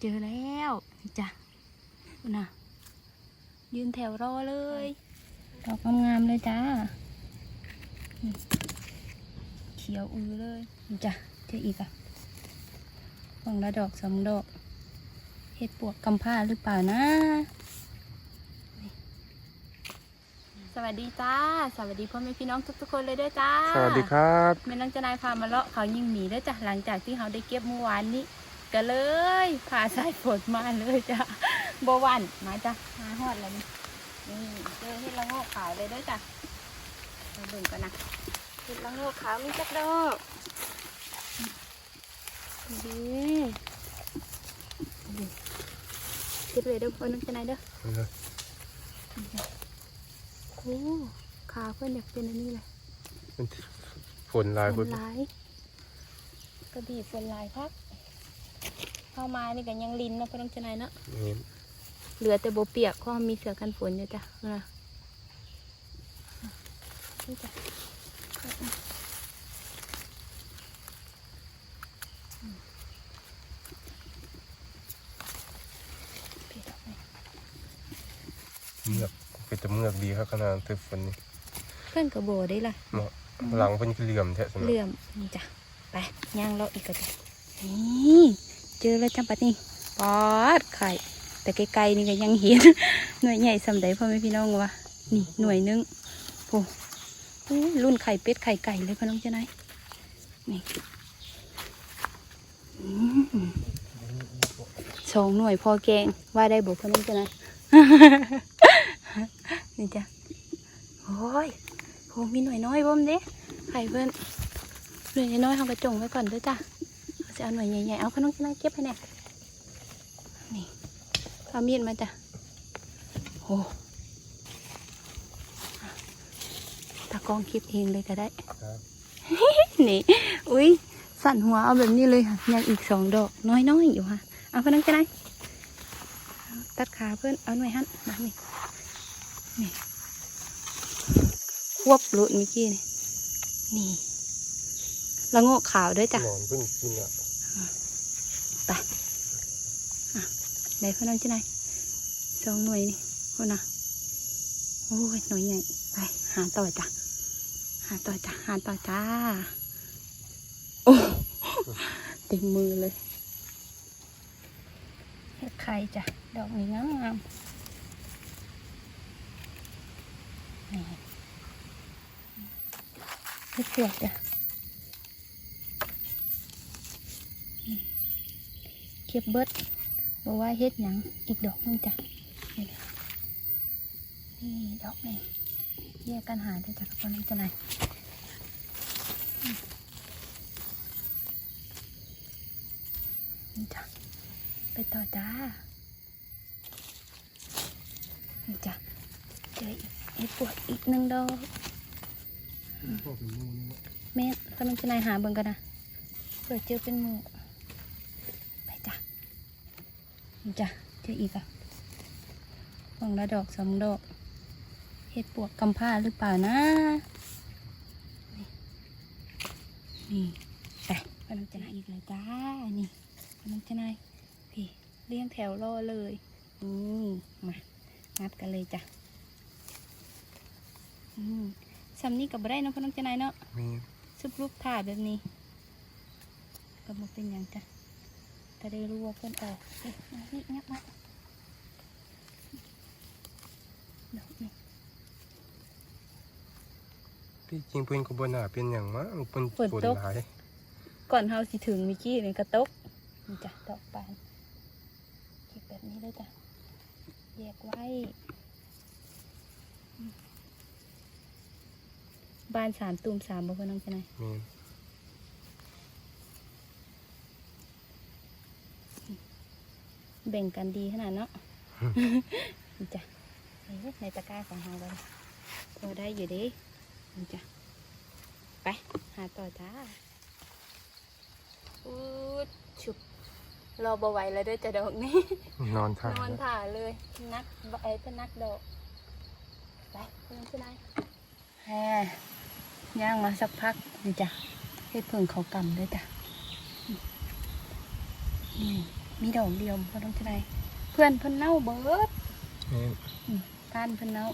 เจอแล้วนี่จ้ะนู่นน่ะยืนแถวรอเลยดอกงามๆเลยจ้านี่เขียวอือเลยนี่จ้ะเจออีกอะฝั่งละดอกสองดอกเห็ดปวกกำผ้าหรือเปล่านะนี่สวัสดีจ้า สวัสดีพ่อแม่พี่น้องทุกๆคนเลยด้วยจ้า สวัสดีครับแม่นางจะนายพามาเลาะเขายิงหมีแล้วจ้ะหลังจากที่เขาได้เก็บเมื่อวานนี้ ก็เลยพาสายฝนมาเลยจ้ะบหวันมาจ้ะมาฮอดแล้วนี่นี่เจอเห็ดละโงกขาวเลยเด้วยจ้ะมาเบิ่งกันนะเห็ดละโงกขาวมีจักดอกดีดีเก็บเลยเด้อเพื่อนน้องจะนายเด้อโอ้ขาเพื่อนอยากเป็นอันนี้เลยฝนลายฝพุ่นนลายกระบี่ฝนลายครับ เข้ามานี่กันยังลินเนาะพ่อน้องชนายเนาะนี่เหลือแต่โบเปียกเพราะมีเสือกันฝนอยู่จ้ะนะนี่จ้ะเปียกไหมเมือกเป็นแตะเมือกดีครับขนาดตึกฝนนี่เพื่อนกับโบได้ล่ะเหมาะหลังเพิ่นคือเหลี่ยมแท้สำหรับเหลื่อมนี่จ้ะไปย่างเลาะอีกก็จ้ะนี่ เจอแล้วจังปัดนี่ปอดไข่แต่ไกลๆนี่ก็ยังเห็นหน่วยใหญ่สำใดพ่อแม่พี่น้องวะนี่หน่วยหนึงโอ้รุ่นไข่เป็ดไข่ไก่เลยพ่อน้องเจ้านายนี่สองหน่วยพอแกงว่าได้บอกพ่อน้องเจ้านายนี่จ้ะโอ้ยโหมีหน่วยน้อยบ่มเด้ไข่เพิ่นหน่วยน้อยเขากระจงไว้ก่อนด้วยจ้ะ จะเอาหน่วยใหญ่ๆ เอาพ่อน้องเจ้านายเก็บให้แน่นี่เอามีดมาจ้ะโอ้ตากล้องคลิปเองเลยก็ได้ครับนี่ อุ้ยสั่นหัวเอาแบบนี้เลยค่ะยังอีกสองดอกน้อยๆอยู่ค่ะ เอาเพื่อนนั่งจะได้เอาตัดขาเพื่อนเอาหน่วยหันมานี่นี่ควบหลุดเมื่อกี้นี่นี่ละโงกขาวด้วยจ้ะหนอนเพิ่งกินอะ ได้เพื่อนนั่งจะได้สองหน่วยนี่คนนะโอ้ยหน่วยใหญ่ไปหาต่อจ้ะหาต่อจ้ะหาต่อจ้าโอ้เต็มมือเลยเห็ดไข่จ้ะดอกนี้งามงามนี่เห็ดเผือกจ้ะ เก็บเบิดบอกว่าเฮ็ดหยังอีกดอกนึงจ้ะนี่ดอกนี้แยกกันหาได้จ้ะกับคนนี้จะไหนนี่จ้ะไปต่อจ้านี่จ้ะเจออีกไอ้ปวดอีกหนึ่งดอกแม่กำลังจะนายหาเบิ่งกันนะเผื่อเจอเป็นหมูไปจ้ะนี่ จ้ะเจออีกอะฟองละดอกสองดอก เห็ดปวกกำผ้าหรือเปล่านะนี่นี่ไปกำลังจะนายอีกเลยจ้า นี่กำลังจะนายพี่เลี้ยงแถวรอเลยอืมมางัดกันเลยจ้ะอืมสำนี้กับไรเนาะพ่อน้องจะนายเนาะมีซุปรูปถ่ายแบบนี้ ก็มาเป็นอย่างจ้ะ จะได้รู้ว่าเพื่อนออกเอ๊ะมานี่งับมาดอกนี่ที่จริงเพิ่นก็บ่น่าเป็นหยังมั้งเพิ่นฝนหลายก่อนเฮาสิถึงเมิกี้ในกระตกนี่จ้ะดอกปานเก็บแบบนี้เลยจ้ะแยกไว้บ้านสามตูมสามบ่เพื่อนน้องจะไหน แบ่งกันดีขนาดเนาะนี่จ้ะเอ้ยในตะกร้าของเราเลยพอได้อยู่เดินี่จ้ะไปหาต่อจ้าอูดฉุบรอบไหวแล้วเด้วยจะดอกนี้ นอนท่านอนถ่าเลยนักไอ้เป็นนักดอกไปเพื่อนชื่อนายแฮย่างมาสักพักนี่จ้ะเฮ็ดเพิ่งเขากำด้วยจ้ะนี่ มีดอกเดียวพอต้องจะได้เพื่อนเพิ่นเน่าเบิดนี่ก้านเพิ่นเน่า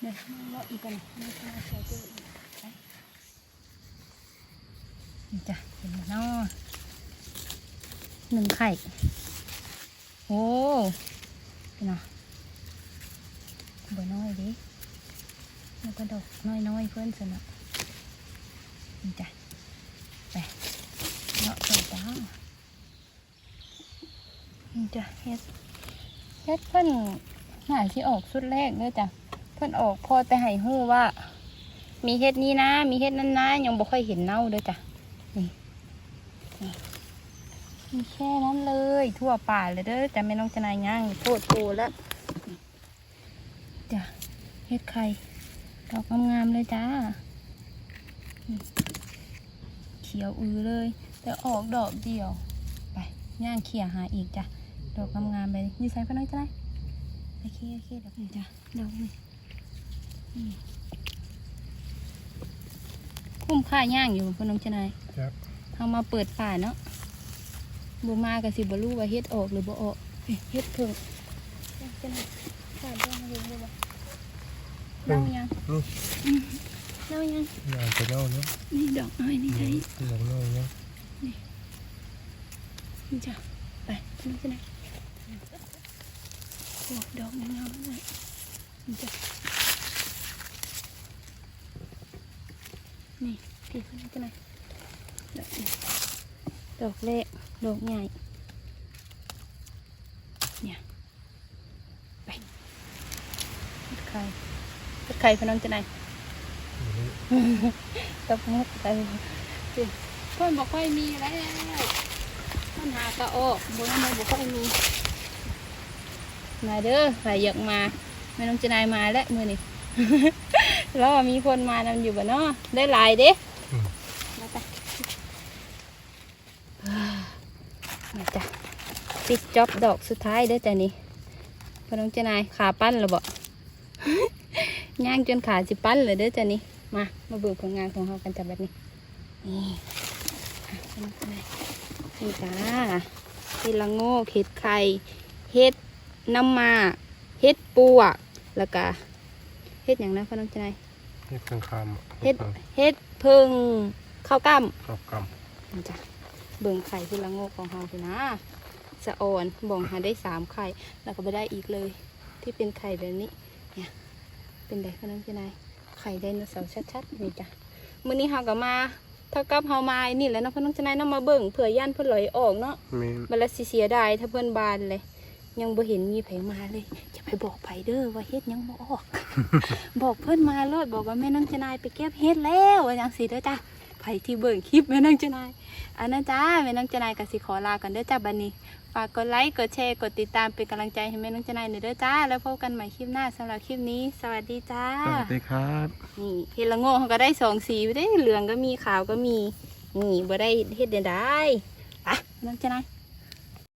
เดี๋ยวเลาะอีกกันนี่ก็น่าจะเจออีกไปนี่จ้ะเห็นแล้วเนาะหนึ่งไข่ โอ้เนาะเบอร์น้อยดิแล้วก็ดอกน้อยๆเพื่อนสนะนี่จ้ะไปเลาะต่อจ้า นี่จ้ะเฮ็ดเฮ็ดเพิ่นหายที่ออกสุดแรกเลยจ้ะเพิ่นออกพอแต่ให้ฮู้ว่า มีเฮ็ดนี้นะ มีเฮ็ดนั้นนะยังบ่ค่อยเห็นเน่าเด้อจ้ะนี่มีแค่นั้นเลย ทั่วป่าเลยเด้อแต่ไม่น้องจะนายย่างโทษโตแล้วจ้ะเฮ็ดไข่ดอกงามๆเลยจ้านี่เขียวอือเลย แต่ออกดอกเดียว ไปย่างเขี่ยหาอีกจ้ะ ดอกงามๆไปนี่ใส่ไปหน่อยจะได้โอเคโอเคดอกนี้จ้ะดอกนี้นี่คุ้มค่าย่างอยู่พ่อน้องเจนายจักเอามาเปิดป่าเนาะบูมากับสิบรู้ว่าเฮ็ดออกหรือบ่ออกเอ้ยเฮ็ดเพิ่งเจนายขาดยังเห็นบ่บ่เน่ายังนี่เน่ายังอยากจะเล่าเนาะนี่ดอกน้อยนี่ไงอยากเล่าเนาะนี่จ้ะไปพ่อน้องเจนาย โอ้ดอกงามๆเลยนี่จ้ะนี่ที่เขาจะไหนดอกดอกเล็กดอกใหญ่เนี่ยไปเฮ็ดไข่เฮ็ดไข่พน้องจะไหนตบมุกไปสิเพื่อนบอกค่อยมีแล้วเพื่อหากระโอกบนนั้นบอกค่อยมี มาเด้อใครอยากมาไม่น้องจะนายมาแล้วมือนี่ แล้วมีคนมานำอยู่บ่เนาะได้หลายเด้อืมมาจ้ะมาจ้ะปิดจ็อบดอกสุดท้ายเด้อจ้ะนี่พอน้องเจานายขาปั้นหรือบ่ย่างจนขาสิปั้นเลยเด้อจ้ะนี่มามาเบิกผลงานของเรากันจ้ะแบบนี้นี่อะพอน้องเจานายนี่จ้าเห็ดละโงกเห็ดไข่เห็ด น้ำหมากเห็ดปวก แล้วก็เห็ดอย่างนั้นพอน้องเจานายเฮ็ดข้างคามเฮ็ดเฮ็ดเพิ่งข้าวกล้ำขอบกนี่จ้ะเบิ่งไข่ที่ละโงกของเฮาคือนะสะอ่อนบ่งหาได้สามไข่ แล้วก็ไปได้อีกเลย ที่เป็นไข่แบบนี้เนี่ยเป็นไดคะน้องเจนายไข่ไดโนเสาร์ชัดๆนี่จ้ะมื้อนี้เฮาก็มาเท่ากับเฮามานี่แหละเนาะเพิ่นน้องเจนายเนาะมาเบิ่งเผื่อย่านเพิ่นลอยออกเนาะำมีมันละสิเสียดายถ้าเพื่อนบานเลย ยังบ่เห็นมีไผมาเลยจะไปบอกไผเด้อว่าเฮ็ดยังบ่ออก บอกเพื่อนมาโลดบอกว่าแม่นางจะนายไปเก็บเฮ็ดแล้วว่าจังสิเด้อจ้ะไผที่เบิ่งคลิปแม่นางจะนายอันนั้นจ้าแม่นางจะนายก็สิขอลากันเด้อจ้าบัดนี้ฝากกดไลค์กดแชร์กดติดตามเป็นกำลังใจให้แม่นางจะนายหน่อยเด้อจ้าแล้วพบกันใหม่คลิปหน้าสำหรับคลิปนี้ สวัสดีจ้าสวัสดีครับนี่เฮ็ดละโง่เขาก็ได้สองสีได้เหลืองก็มีขาวก็มีนี่บ่ได้เฮ็ดเดนได้ไปแม่นางจะนาย